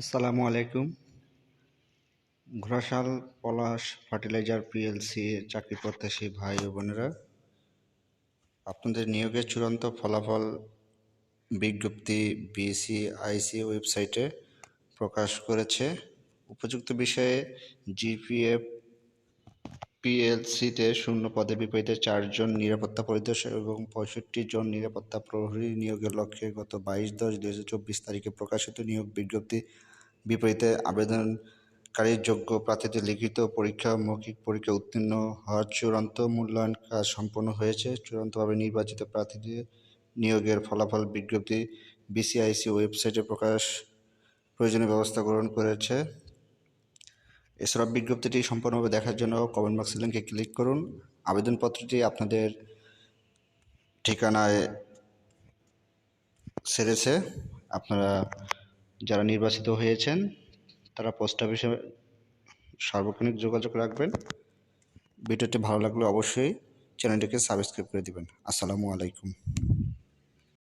আসসালামু আলাইকুম। ঘোড়াশাল পলাশ fertiliser PLC চাকরি প্রত্যাশী ভাই ও বোনেরা, আপনাদের নিয়োগের চূড়ান্ত ফলাফল বিজ্ঞপ্তি বিএসি আইসি ওয়েবসাইটে প্রকাশ করেছে। উপযুক্ত বিষয়ে জিপিএফ পিএলসিতে শূন্য পদে বিপরীতে চারজন নিরাপত্তা পরিদর্শক এবং পঁয়ষট্টি জন নিরাপত্তা প্রহরী নিয়োগের লক্ষ্যে গত বাইশ দশ দুই হাজার চব্বিশ তারিখে প্রকাশিত নিয়োগ বিজ্ঞপ্তি বিপরীতে আবেদনকারীর যোগ্য প্রার্থীদের লিখিত পরীক্ষা, মৌখিক পরীক্ষা উত্তীর্ণ হওয়ার চূড়ান্ত মূল্যায়ন কাজ সম্পন্ন হয়েছে। চূড়ান্তভাবে নির্বাচিত প্রার্থীদের নিয়োগের ফলাফল বিজ্ঞপ্তি বিসিআইসি ওয়েবসাইটে প্রকাশ প্রয়োজনীয় ব্যবস্থা গ্রহণ করেছে। এছাড়া বিজ্ঞপ্তিটি সম্পূর্ণভাবে দেখার জন্য কমেন্ট বক্সের লিঙ্কে ক্লিক করুন। আবেদনপত্রটি আপনাদের ঠিকানায় সেরেছে আপনারা যারা নির্বাচিত হয়েছেন, তারা পোস্ট অফিসে সার্বক্ষণিক যোগাযোগ রাখবেন। ভিডিওটি ভালো লাগলে অবশ্যই চ্যানেলটিকে সাবস্ক্রাইব করে দিবেন। আসসালামু আলাইকুম।